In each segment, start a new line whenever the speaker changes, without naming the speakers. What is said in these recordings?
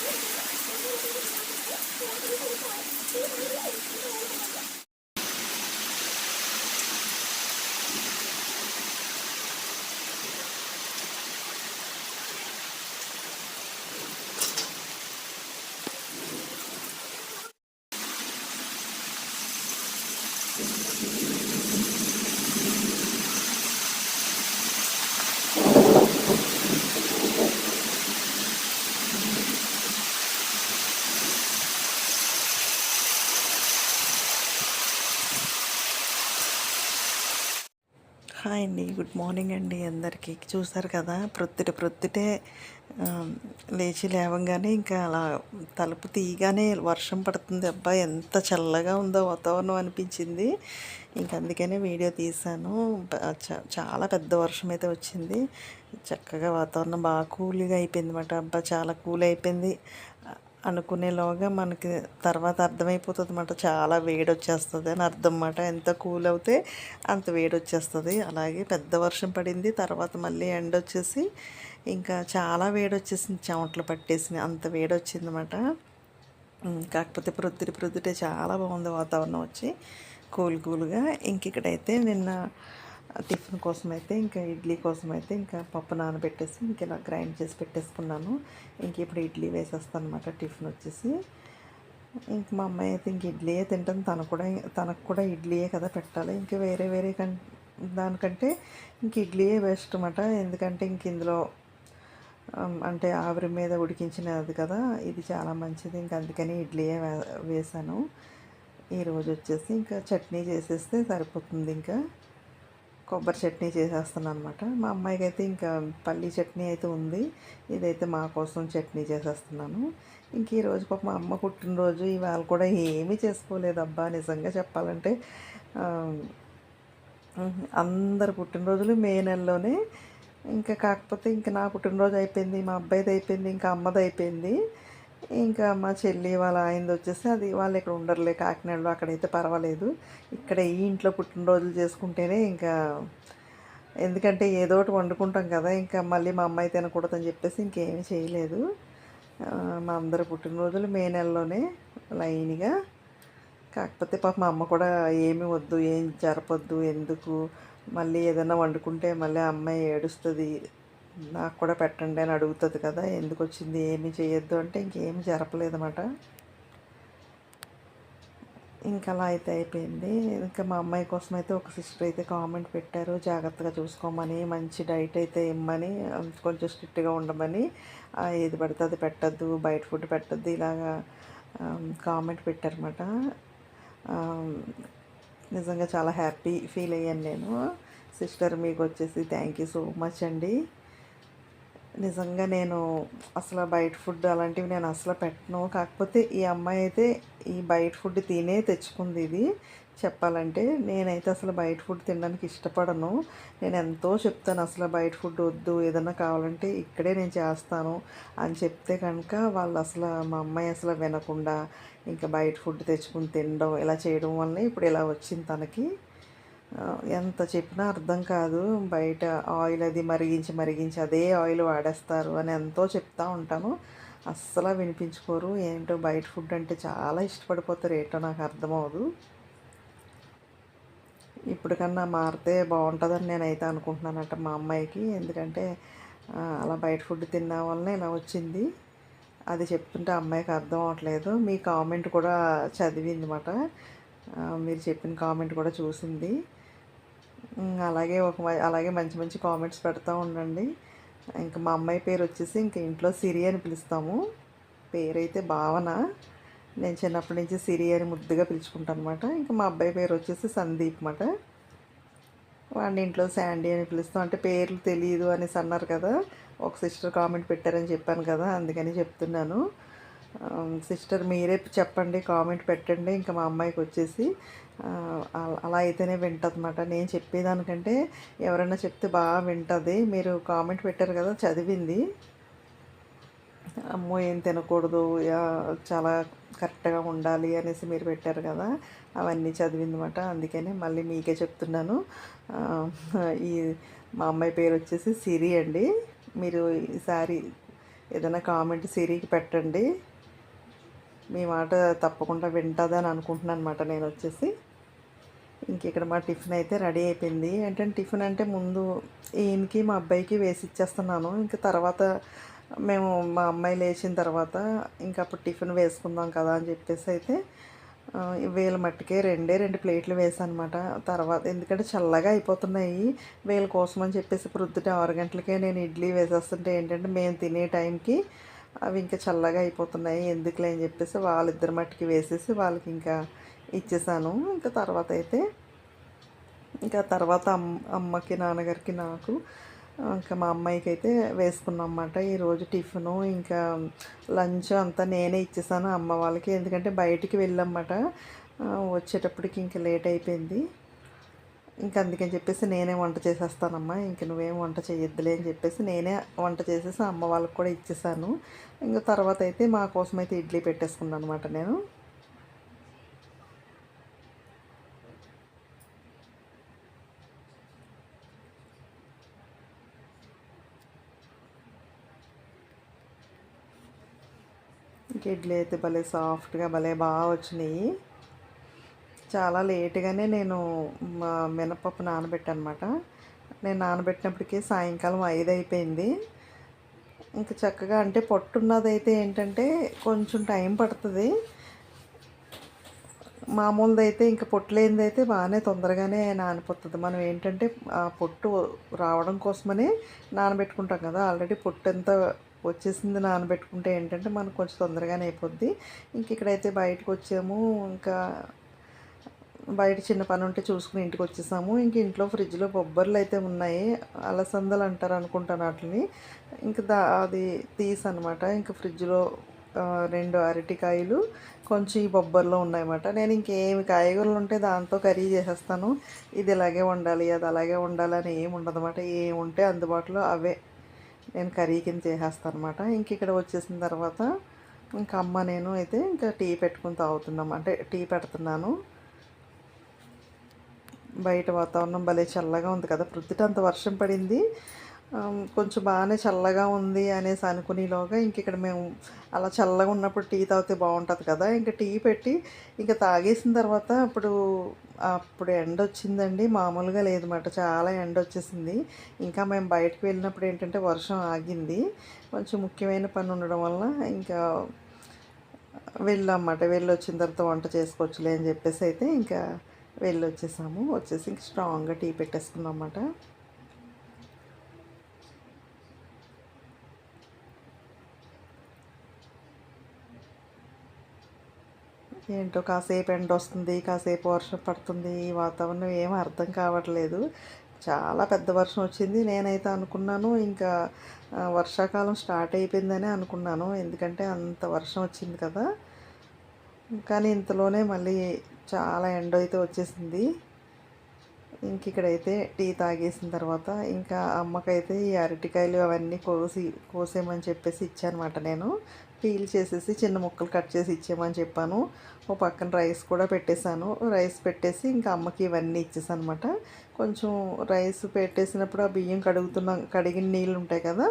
Thank you. Good morning అండి అందరికీ. చూసారు కదా ప్రొద్దుట ప్రొద్దుటే లేచి లేవంగానే ఇంకా అలా తలుపు తీయగానే వర్షం పడుతుంది. అబ్బా ఎంత చల్లగా ఉందో వాతావరణం అనిపించింది. ఇంక అందుకనే వీడియో తీశాను. చ- చాలా పెద్ద వర్షం అయితే వచ్చింది. చక్కగా వాతావరణం బాగా కూల్గా అయిపోయింది అన్నమాట. అబ్బా చాలా కూల్ అయిపోయింది. అనుకునేలోగా మనకి తర్వాత అర్థమైపోతుంది అనమాట చాలా వేడి వచ్చేస్తుంది అని అర్థం అన్నమాట ఎంత కూల్ అవుతే అంత వేడి వచ్చేస్తుంది అలాగే పెద్ద వర్షం పడింది తర్వాత మళ్ళీ ఎండ వచ్చేసి ఇంకా చాలా వేడి వచ్చేసింది చెమటలు పట్టేసింది అంత వేడి వచ్చిందన్నమాట కాకపోతే ప్రొద్దుటి ప్రొద్దుటే చాలా బాగుంది వాతావరణం వచ్చి కూల్ కూల్గా. ఇంక ఇక్కడైతే నిన్న టిఫిన్ కోసం అయితే ఇంకా ఇడ్లీ కోసం అయితే ఇంకా పప్పు నానబెట్టేసి ఇంక ఇలా గ్రైండ్ చేసి పెట్టేసుకున్నాను. ఇంక ఇప్పుడు ఇడ్లీ వేసేస్తాను అనమాట టిఫిన్ వచ్చేసి. ఇంక మా అమ్మాయి అయితే ఇంక ఇడ్లీయే తింటాను తను కూడా తనకు కూడా ఇడ్లీయే కదా పెట్టాలి. ఇంక వేరే వేరే కం దానికంటే ఇంక ఇడ్లీయే బెస్ట్ అనమాట ఎందుకంటే ఇంక ఇందులో అంటే ఆవిరి మీద ఉడికించినది కదా ఇది చాలా మంచిది. ఇంక అందుకని ఇడ్లీయే వేసాను. ఈరోజు వచ్చేసి ఇంకా చట్నీ చేసేస్తే సరిపోతుంది ఇంకా. కొబ్బరి చట్నీ చేసేస్తాను అనమాట మా అమ్మాయికి అయితే ఇంకా పల్లీ చట్నీ అయితే ఉంది. ఇదైతే మా కోసం చట్నీ చేసేస్తున్నాను. ఇంక ఈరోజు పాప మా అమ్మ పుట్టినరోజు ఇవాళ కూడా ఏమీ చేసుకోలేదబ్బా నిజంగా చెప్పాలంటే. అందరు పుట్టినరోజులు మే నెలలోనే. ఇంకా కాకపోతే ఇంకా నా పుట్టినరోజు అయిపోయింది మా అబ్బాయిది అయిపోయింది ఇంకా అమ్మది అయిపోయింది. ఇంకా మా చెల్లి వాళ్ళ ఆయనది వచ్చేసి అది వాళ్ళు ఇక్కడ ఉండరులే కాకినాడలో అక్కడైతే పర్వాలేదు. ఇక్కడ ఈ ఇంట్లో పుట్టినరోజులు చేసుకుంటేనే ఇంకా ఎందుకంటే ఏదో ఒకటి వండుకుంటాం కదా ఇంకా మళ్ళీ మా అమ్మాయి తినకూడదని చెప్పేసి ఇంకేమీ చేయలేదు. మా అందరి పుట్టినరోజులు మే నెలలోనే లైన్గా. కాకపోతే పాప మా అమ్మ కూడా ఏమి వద్దు ఏం జరపొద్దు ఎందుకు? మళ్ళీ ఏదైనా వండుకుంటే మళ్ళీ అమ్మాయి ఏడుస్తుంది. నాకు కూడా పెట్టండి అని అడుగుతుంది కదా ఎందుకు వచ్చింది ఏమి చేయొద్దు అంటే ఇంకేమి జరపలేదన్నమాట. ఇంకా అలా అయితే అయిపోయింది. ఇంకా మా అమ్మాయి కోసం అయితే ఒక సిస్టర్ అయితే కామెంట్ పెట్టారు జాగ్రత్తగా చూసుకోమని మంచి డైట్ అయితే ఇమ్మని కొంచెం స్ట్రిక్ట్గా ఉండమని ఏది పడితే అది పెట్టద్దు బయట ఫుడ్ పెట్టద్దు ఇలాగా కామెంట్ పెట్టారన్నమాట. నిజంగా చాలా హ్యాపీ ఫీల్ అయ్యాను నేను. సిస్టర్ మీకు వచ్చేసి థ్యాంక్ యూ సో మచ్ అండి. నిజంగా నేను అసలు బయట ఫుడ్ అలాంటివి నేను అసలు పెట్టను. కాకపోతే ఈ అమ్మాయి అయితే ఈ బయట ఫుడ్ తినే తెచ్చుకుంది ఇది. చెప్పాలంటే నేనైతే అసలు బయట ఫుడ్ తినడానికి ఇష్టపడను. నేను ఎంతో చెప్తాను అసలు బయట ఫుడ్ వద్దు ఏదన్నా కావాలంటే ఇక్కడే నేను చేస్తాను అని చెప్తే కనుక వాళ్ళు అసలు మా అమ్మాయి అసలు వినకుండా ఇంకా బయట ఫుడ్ తెచ్చుకుని తినడం ఇలా చేయడం వల్ల ఇప్పుడు ఇలా వచ్చింది తనకి. ఎంత చెప్పినా అర్థం కాదు. బయట ఆయిల్ అది మరిగించి మరిగించి అదే ఆయిల్ వాడేస్తారు అని ఎంతో చెప్తా ఉంటాను. అస్సలు వినిపించుకోరు. ఏంటో బయట ఫుడ్ అంటే చాలా ఇష్టపడిపోతారు. ఏంటో నాకు అర్థమవదు ఇప్పటికన్నా మారితే బాగుంటుందని నేనైతే అనుకుంటున్నానట మా అమ్మాయికి. ఎందుకంటే అలా బయట ఫుడ్ తిన్న వల్లనే ఇలా వచ్చింది. అది చెప్తుంటే అమ్మాయికి అర్థం అవ్వట్లేదు. మీ కామెంట్ కూడా చదివిందన్నమాట మీరు చెప్పిన కామెంట్ కూడా చూసింది. అలాగే ఒక అలాగే మంచి మంచి కామెంట్స్ పెడతా ఉండండి. ఇంకా మా అమ్మాయి పేరు వచ్చేసి ఇంకా ఇంట్లో సిరి అని పిలుస్తాము. పేరైతే భావన. నేను చిన్నప్పటి నుంచి సిరి అని ముద్దుగా పిలుచుకుంటాను అనమాట ఇంకా మా అబ్బాయి పేరు వచ్చేసి సందీప్ అన్నమాట. వాడిని ఇంట్లో శాండీ అని పిలుస్తాం. అంటే పేర్లు తెలియదు అనేసి అన్నారు కదా. ఒక సిస్టర్ కామెంట్ పెట్టారని చెప్పాను కదా అందుకని చెప్తున్నాను. సిస్టర్ మీరే చెప్పండి కామెంట్ పెట్టండి. ఇంకా మా అమ్మాయికి వచ్చేసి అలా అయితేనే వింటుంది అనమాట నేను చెప్పేదానికంటే ఎవరైనా చెప్తే బాగా వింటుంది. మీరు కామెంట్ పెట్టారు కదా చదివింది. అమ్మో ఏం తినకూడదు. చాలా కరెక్ట్గా ఉండాలి అనేసి మీరు పెట్టారు కదా అవన్నీ చదివిందన్నమాట. అందుకనే మళ్ళీ మీకే చెప్తున్నాను. ఈ మా అమ్మాయి పేరు వచ్చేసి సిరి అండి. మీరు ఈసారి ఏదైనా కామెంట్ సిరికి పెట్టండి. మీ మాట తప్పకుండా వింటుందని అనుకుంటున్నాను అనమాట నేను వచ్చేసి. ఇంక ఇక్కడ మా టిఫిన్ అయితే రెడీ అయిపోయింది. ఏంటంటే టిఫిన్ అంటే ముందు ఈయనకి మా అబ్బాయికి వేసి ఇచ్చేస్తున్నాను. ఇంకా తర్వాత మేము మా అమ్మాయి లేచిన తర్వాత ఇంకా అప్పుడు టిఫిన్ వేసుకుందాం కదా అని చెప్పేసి అయితే వేల మట్టికే రెండే రెండు ప్లేట్లు వేసాను అనమాట తర్వాత ఎందుకంటే చల్లగా అయిపోతున్నాయి. వేల కోసం అని చెప్పేసి ప్రొద్దుట ఆరు గంటలకే నేను ఇడ్లీ వేసేస్తుంటే ఏంటంటే మేము తినే టైంకి అవి ఇంకా చల్లగా అయిపోతున్నాయి ఎందుకులే అని చెప్పేసి వాళ్ళిద్దరి మట్టికి వేసేసి వాళ్ళకి ఇంకా ఇచ్చేసాను. ఇంకా తర్వాత అయితే ఇంకా తర్వాత అమ్మ అమ్మకి నాన్నగారికి నాకు ఇంకా మా అమ్మాయికి అయితే వేసుకున్నాం అన్నమాట ఈరోజు టిఫిను ఇంకా లంచ్ అంతా నేనే ఇచ్చేసాను అమ్మ వాళ్ళకి. ఎందుకంటే బయటికి వెళ్ళామన్నమాట. వచ్చేటప్పటికి ఇంకా లేట్ అయిపోయింది. ఇంకా అందుకని చెప్పేసి నేనే వంట చేసేస్తానమ్మా. ఇంక నువ్వేం వంట చేయొద్దులే అని చెప్పేసి నేనే వంట చేసేసి అమ్మ వాళ్ళకి కూడా ఇచ్చేసాను. ఇంకా తర్వాత అయితే మా కోసం అయితే ఇడ్లీ పెట్టేసుకున్నాను అనమాట నేను. ఇంక ఇడ్లీ అయితే భలే సాఫ్ట్గా భలే బాగా వచ్చినాయి. చాలా లేటుగానే నేను మా మినపప్పు నానబెట్టనమాట. నేను నానబెట్టినప్పటికీ సాయంకాలం ఐదు అయిపోయింది ఇంకా చక్కగా అంటే పొట్టున్నదైతే ఏంటంటే కొంచెం టైం పడుతుంది. మామూలుది అయితే ఇంకా పొట్టు లేనిదైతే బాగానే తొందరగానే నానిపోతుంది. మనం ఏంటంటే ఆ పొట్టు రావడం కోసమనే నానబెట్టుకుంటాం కదా. ఆల్రెడీ పొట్టు ఎంత వచ్చేసింది నానబెట్టుకుంటే ఏంటంటే మనకు కొంచెం తొందరగానే అయిపోద్ది. ఇంక ఇక్కడైతే బయటకు వచ్చాము ఇంకా బయట చిన్న పని ఉంటే చూసుకుని ఇంటికి వచ్చేసాము. ఇంక ఇంట్లో ఫ్రిడ్జ్లో బొబ్బర్లు అయితే ఉన్నాయి. అలసందలు అంటారు అనుకుంటాను వాటిని. ఇంక దా అది తీసి అనమాట ఇంక ఫ్రిడ్జ్లో రెండు అరటికాయలు కొంచెం ఈ బొబ్బర్లో ఉన్నాయన్నమాట. నేను ఇంకేమి కాయగూరలు ఉంటే దాంతో కర్రీ చేసేస్తాను. ఇది ఇలాగే వండాలి అది అలాగే వండాలి అని ఏమి ఉండదు అనమాట ఏమి ఉంటే అందుబాటులో అవే నేను కర్రీ కింద చేసేస్తాను అనమాట ఇంక ఇక్కడ వచ్చేసిన తర్వాత ఇంకా అమ్మ నేను అయితే ఇంకా టీ పెట్టుకుని తాగుతున్నాం. అంటే టీ పెడుతున్నాను. బయట వాతావరణం భలే చల్లగా ఉంది కదా. ప్రొద్దుట అంత వర్షం పడింది. కొంచెం బాగానే చల్లగా ఉంది అనేసి అనుకునేలోగా ఇంక ఇక్కడ మేము అలా చల్లగా ఉన్నప్పుడు టీ తాగితే బాగుంటుంది కదా. ఇంకా టీ పెట్టి ఇంకా తాగేసిన తర్వాత అప్పుడు అప్పుడు ఎండ వచ్చిందండి. మామూలుగా లేదన్నమాట. చాలా ఎండ వచ్చేసింది. ఇంకా మేము బయటకు వెళ్ళినప్పుడు ఏంటంటే వర్షం ఆగింది. కొంచెం ముఖ్యమైన పని ఉండడం వల్ల ఇంకా వెళ్ళామన్నమాట వెళ్ళి వచ్చిన తర్వాత వంట చేసుకోవచ్చులే అని చెప్పేసి అయితే ఇంకా వెళ్ళి వచ్చేసాము వచ్చేసి ఇంక స్ట్రాంగ్గా టీ పెట్టేసుకున్నాం అన్నమాట ఏంటో కాసేపు ఎండ వస్తుంది కాసేపు వర్షం పడుతుంది ఈ వాతావరణం ఏం అర్థం కావట్లేదు. చాలా పెద్ద వర్షం వచ్చింది నేనైతే అనుకున్నాను ఇంకా వర్షాకాలం స్టార్ట్ అయిపోయిందని అనుకున్నాను. ఎందుకంటే అంత వర్షం వచ్చింది కదా. కానీ ఇంతలోనే మళ్ళీ చాలా ఎండ అయితే వచ్చేసింది. ఇంక ఇక్కడైతే టీ తాగేసిన తర్వాత ఇంకా అమ్మకైతే ఈ అరటికాయలు అవన్నీ కోసి కోసేయమని చెప్పేసి ఇచ్చానమాట నేను. పీల్ చేసేసి చిన్న ముక్కలు కట్ చేసి ఇచ్చేయమని చెప్పాను. ఓ పక్కన రైస్ కూడా పెట్టేశాను. రైస్ పెట్టేసి ఇంకా అమ్మకి ఇవన్నీ ఇచ్చేసాను అనమాట కొంచెం రైస్ పెట్టేసినప్పుడు ఆ బియ్యం కడుగుతున్న కడిగిన నీళ్ళు ఉంటాయి కదా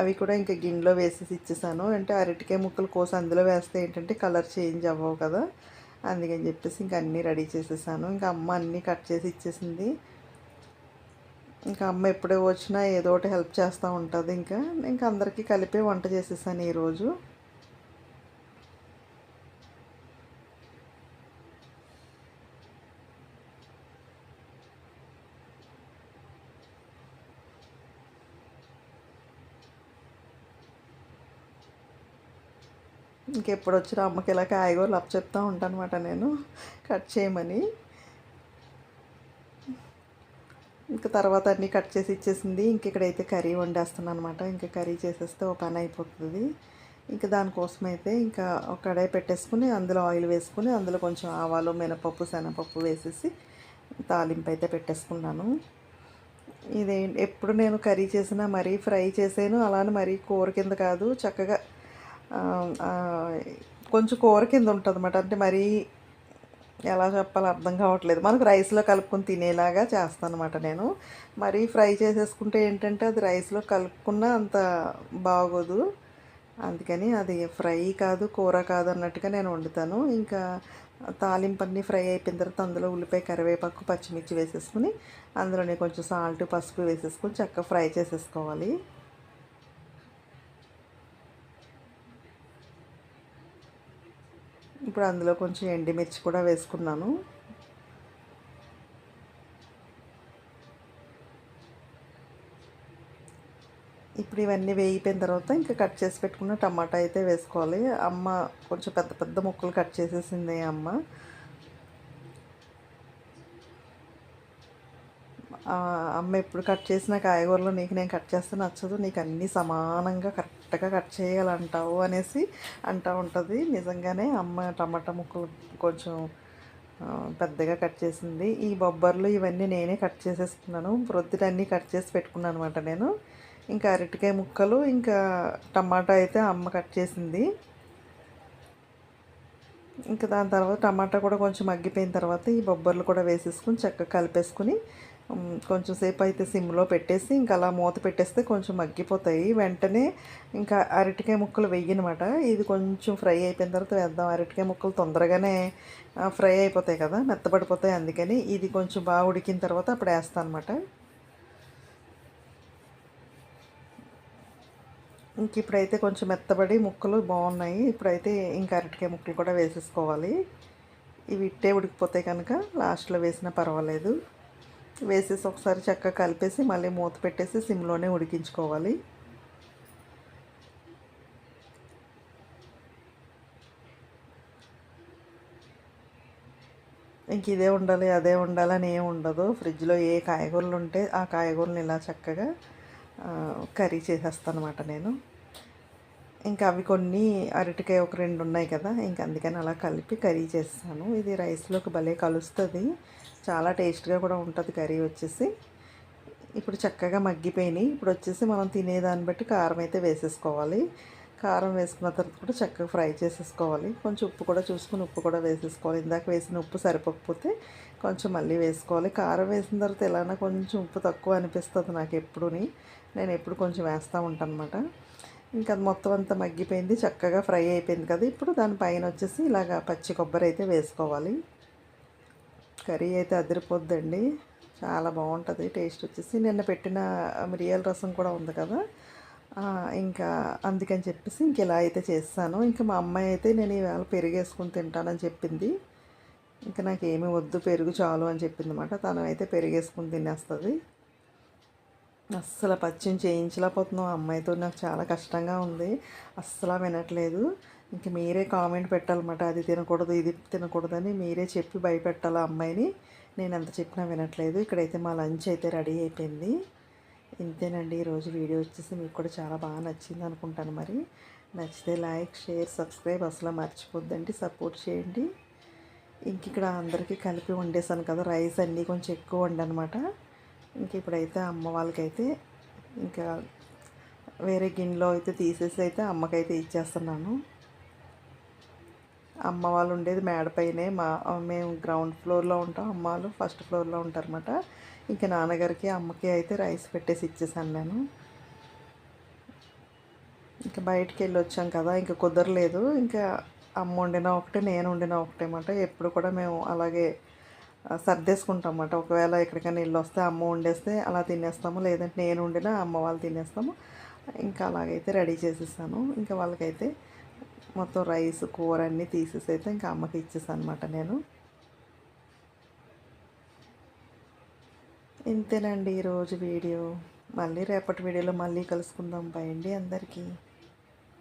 అవి కూడా ఇంకా గిన్నెలో వేసేసి ఇచ్చేసాను. అంటే అరటికాయ ముక్కలు కోసి అందులో వేస్తే ఏంటంటే కలర్ చేంజ్ అవ్వవు కదా అందుకని చెప్పేసి ఇంకా అన్నీ రెడీ చేసేసాను. ఇంకా అమ్మ అన్నీ కట్ చేసి ఇచ్చేసింది. ఇంకా అమ్మ ఎప్పుడే వచ్చినా ఏదో ఒకటి హెల్ప్ చేస్తూ ఉంటుంది ఇంకా. ఇంకా అందరికీ కలిపి వంట చేసేసాను ఈరోజు ఇంకెప్పుడు వచ్చినా అమ్మకి ఇలా కాయగూరలు అప్ చెప్తూ ఉంటానమాట నేను. కట్ చేయమని. ఇంకా తర్వాత అన్నీ కట్ చేసి ఇచ్చేసింది. ఇంక ఇక్కడైతే కర్రీ వండేస్తాను అనమాట ఇంకా కర్రీ చేసేస్తే ఒక పని అయిపోతుంది. ఇంకా దానికోసం అయితే ఇంకా ఒక కడాయి పెట్టేసుకుని అందులో ఆయిల్ వేసుకుని అందులో కొంచెం ఆవాలు మినపప్పు శనగపప్పు వేసేసి తాలింపు అయితే పెట్టేసుకున్నాను. ఇదే ఎప్పుడు నేను కర్రీ చేసినా మరీ ఫ్రై చేసాను. అలానే మరీ కూర కింద కాదు. చక్కగా కొంచెం కూర కింద ఉంటుంది అన్నమాట అంటే మరీ ఎలా చెప్పాలో అర్థం కావట్లేదు. మనకు రైస్లో కలుపుకొని తినేలాగా చేస్తాను అనమాట నేను. మరీ ఫ్రై చేసేసుకుంటే ఏంటంటే అది రైస్లో కలుపుకున్నా అంత బాగోదు. అందుకని అది ఫ్రై కాదు కూర కాదు అన్నట్టుగా నేను వండుతాను. ఇంకా తాలింపన్నీ ఫ్రై అయిపోయిన తర్వాత అందులో ఉల్లిపాయ కరివేపాకు పచ్చిమిర్చి వేసేసుకుని అందులోనే కొంచెం సాల్ట్ పసుపు వేసేసుకొని చక్కగా ఫ్రై చేసేసుకోవాలి. ఇప్పుడు అందులో కొంచెం ఎండిమిర్చి కూడా వేసుకున్నాను. ఇప్పుడు ఇవన్నీ వేయిపోయిన తర్వాత ఇంకా కట్ చేసి పెట్టుకున్న టమాటా అయితే వేసుకోవాలి. అమ్మ కొంచెం పెద్ద పెద్ద ముక్కలు కట్ చేసేసింది అమ్మ. అమ్మ ఎప్పుడు కట్ చేసిన కాయగూరలు నీకు నేను కట్ చేస్తే నచ్చదు నీకు అన్నీ సమానంగా కరెక్ట్గా కట్ చేయాలంటావు అనేసి అంటూ ఉంటుంది. నిజంగానే అమ్మ టమాటా ముక్కలు కొంచెం పెద్దగా కట్ చేసింది. ఈ బొబ్బర్లు ఇవన్నీ నేనే కట్ చేసేసుకున్నాను. ప్రొద్దుటన్నీ కట్ చేసి పెట్టుకున్నాను అనమాట నేను. ఇంకా అరటికాయ ముక్కలు ఇంకా టమాటా అయితే అమ్మ కట్ చేసింది. ఇంకా దాని తర్వాత టమాటా కూడా కొంచెం మగ్గిపోయిన తర్వాత ఈ బొబ్బర్లు కూడా వేసేసుకుని చక్కగా కలిపేసుకుని కొంచెం సేపు అయితే సిమ్లో పెట్టేసి ఇంకా అలా మూత పెట్టేస్తే కొంచెం మగ్గిపోతాయి. వెంటనే ఇంకా అరటికాయ ముక్కలు వెయ్యనమాట. ఇది కొంచెం ఫ్రై అయిపోయిన తర్వాత వేద్దాం. అరటికాయ ముక్కలు తొందరగానే ఫ్రై అయిపోతాయి కదా మెత్తపడిపోతాయి అందుకని ఇది కొంచెం బాగా ఉడికిన తర్వాత అప్పుడు వేస్తాను అనమాట ఇంక ఇప్పుడైతే కొంచెం మెత్తబడి ముక్కలు బాగున్నాయి. ఇప్పుడైతే ఇంకా అరటికాయ ముక్కలు కూడా వేసేసుకోవాలి. ఇవి ఇట్టే ఉడికిపోతాయి కనుక లాస్ట్లో వేసినా పర్వాలేదు. వేసేసి ఒకసారి చక్కగా కలిపేసి మళ్ళీ మూత పెట్టేసి సిమ్లోనే ఉడికించుకోవాలి. ఇంక ఇదే ఉండాలి అదే ఉండాలని ఏం ఉండదు. ఫ్రిడ్జ్లో ఏ కాయగూరలు ఉంటే ఆ కాయగూరలు ఇలా చక్కగా కర్రీ చేసేస్తాను అనమాట నేను. ఇంకా అవి కొన్ని అరటికాయ ఒక రెండు ఉన్నాయి కదా ఇంకా అందుకని అలా కలిపి కర్రీ చేస్తాను. ఇది రైస్లోకి భలే కలుస్తుంది. చాలా టేస్ట్గా కూడా ఉంటుంది కర్రీ వచ్చేసి. ఇప్పుడు చక్కగా మగ్గిపోయినాయి. ఇప్పుడు వచ్చేసి మనం తినేదాన్ని బట్టి కారం అయితే వేసేసుకోవాలి. కారం వేసుకున్న తర్వాత కూడా చక్కగా ఫ్రై చేసేసుకోవాలి. కొంచెం ఉప్పు కూడా చూసుకుని ఉప్పు కూడా వేసేసుకోవాలి. ఇందాక వేసిన ఉప్పు సరిపోకపోతే కొంచెం మళ్ళీ వేసుకోవాలి. కారం వేసిన తర్వాత ఎలానా కొంచెం ఉప్పు తక్కువ అనిపిస్తుంది నాకు ఎప్పుడుని. నేను ఎప్పుడు కొంచెం వేస్తూ ఉంటాను అనమాట ఇంకా మొత్తం అంతా మగ్గిపోయింది. చక్కగా ఫ్రై అయిపోయింది కదా. ఇప్పుడు దానిపైన వచ్చేసి ఇలాగ పచ్చి కొబ్బరి అయితే వేసుకోవాలి. కర్రీ అయితే అదిరిపోద్దండి. చాలా బాగుంటుంది టేస్ట్ వచ్చేసి. నిన్న పెట్టిన మిరియాల రసం కూడా ఉంది కదా. ఇంకా అందుకని చెప్పేసి ఇంక ఇలా అయితే చేస్తాను. ఇంకా మా అమ్మాయి అయితే నేను ఈవేళ పెరిగేసుకుని తింటానని చెప్పింది. ఇంకా నాకు ఏమి వద్దు పెరుగు చాలు అని చెప్పింది అనమాట తను అయితే పెరిగేసుకుని తినేస్తుంది. అస్సలు పచ్చిని చేయించలేకపోతున్నాం. అమ్మాయితో నాకు చాలా కష్టంగా ఉంది. అస్సలు వినట్లేదు. ఇంక మీరే కామెంట్ పెట్టాలన్నమాట. అది తినకూడదు ఇది తినకూడదని మీరే చెప్పి భయపెట్టాలి అమ్మాయిని? నేను ఎంత చెప్పినా వినట్లేదు. ఇక్కడైతే మా లంచ్ అయితే రెడీ అయిపోయింది. ఇంతేనండి ఈరోజు వీడియో వచ్చేసి మీకు కూడా చాలా బాగా నచ్చింది అనుకుంటాను మరి. నచ్చితే లైక్ షేర్ సబ్స్క్రైబ్ అసలు మర్చిపోద్దండి. సపోర్ట్ చేయండి. ఇంక ఇక్కడ అందరికీ కలిపి వండేసాను కదా రైస్ అన్నీ కొంచెం ఎక్కువ వండనమాట. ఇంక ఇప్పుడైతే అమ్మ వాళ్ళకైతే ఇంకా వేరే గిన్నెలో అయితే తీసేసి అయితే అమ్మకైతే ఇచ్చేస్తున్నాను. అమ్మ వాళ్ళు ఉండేది మేడపైనే మా మేము గ్రౌండ్ ఫ్లోర్లో ఉంటాం. అమ్మ వాళ్ళు ఫస్ట్ ఫ్లోర్లో ఉంటారన్నమాట. ఇంకా నాన్నగారికి అమ్మకి అయితే రైస్ పెట్టేసి ఇచ్చేసాను నేను. ఇంకా బయటికి వెళ్ళి వచ్చాం కదా ఇంకా కుదరలేదు. ఇంకా అమ్మ వండిన ఒకటే నేను వండిన ఒకటే అన్నమాట. ఎప్పుడు కూడా మేము అలాగే సర్దేసుకుంటాం అన్నమాట. ఒకవేళ ఎక్కడికైనా ఇల్లు వస్తే అమ్మ వండేస్తే అలా తినేస్తాము. లేదంటే నేను వండినా అమ్మ వాళ్ళు తినేస్తాము. ఇంకా అలాగైతే రెడీ చేసేసాను. ఇంకా వాళ్ళకైతే మొత్తం రైస్ కూర అన్నీ తీసేసి అయితే ఇంకా అమ్మకి ఇచ్చేసాను అనమాట నేను. ఇంతేనండి ఈరోజు వీడియో. మళ్ళీ రేపటి వీడియోలో మళ్ళీ కలుసుకుందాం. బయండి అందరికీ.